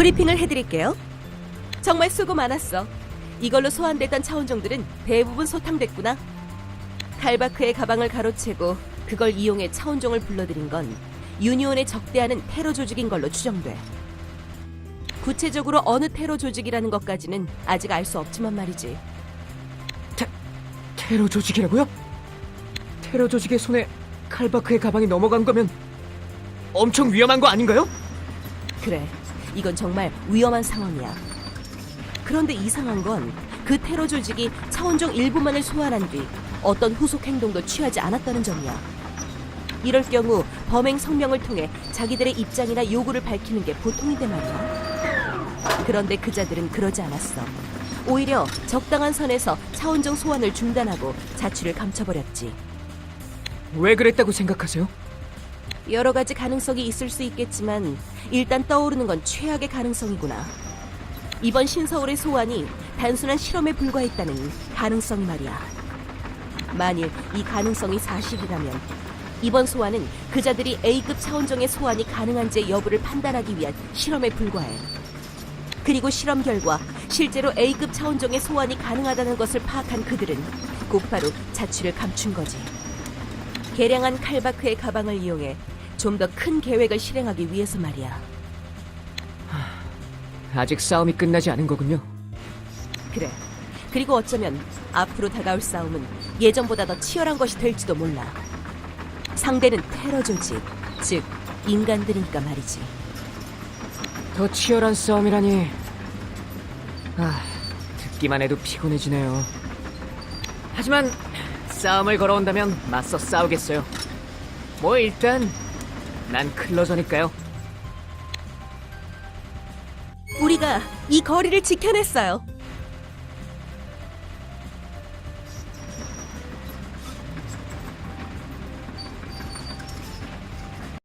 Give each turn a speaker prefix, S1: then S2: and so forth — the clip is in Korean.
S1: 브리핑을 해드릴게요. 정말 수고 많았어. 이걸로 소환됐던 차원종들은 대부분 소탕됐구나. 칼바크의 가방을 가로채고 그걸 이용해 차원종을 불러들인 건 유니온에 적대하는 테러 조직인 걸로 추정돼. 구체적으로 어느 테러 조직이라는 것까지는 아직 알 수 없지만 말이지.
S2: 테러 조직이라고요? 테러 조직의 손에 칼바크의 가방이 넘어간 거면 엄청 위험한 거 아닌가요?
S1: 그래, 이건 정말 위험한 상황이야. 그런데 이상한 건 그 테러 조직이 차원종 일부만을 소환한 뒤 어떤 후속 행동도 취하지 않았다는 점이야. 이럴 경우 범행 성명을 통해 자기들의 입장이나 요구를 밝히는 게 보통인데 말이야. 그런데 그자들은 그러지 않았어. 오히려 적당한 선에서 차원종 소환을 중단하고 자취를 감춰버렸지.
S2: 왜 그랬다고 생각하세요?
S1: 여러 가지 가능성이 있을 수 있겠지만 일단 떠오르는 건 최악의 가능성이구나. 이번 신서울의 소환이 단순한 실험에 불과했다는 가능성이 말이야. 만일 이 가능성이 사실이라면 이번 소환은 그자들이 A급 차원종의 소환이 가능한지 여부를 판단하기 위한 실험에 불과해. 그리고 실험 결과 실제로 A급 차원종의 소환이 가능하다는 것을 파악한 그들은 곧바로 자취를 감춘 거지. 개량한 칼바크의 가방을 이용해 좀 더 큰 계획을 실행하기 위해서 말이야.
S2: 아직 싸움이 끝나지 않은 거군요.
S1: 그래. 그리고 어쩌면 앞으로 다가올 싸움은 예전보다 더 치열한 것이 될지도 몰라. 상대는 테러 조직, 즉 인간들이니까 말이지.
S2: 더 치열한 싸움이라니. 아, 듣기만 해도 피곤해지네요. 하지만 싸움을 걸어온다면 맞서 싸우겠어요. 뭐 일단 난 클로저니까요.
S1: 우리가 이 거리를 지켜냈어요.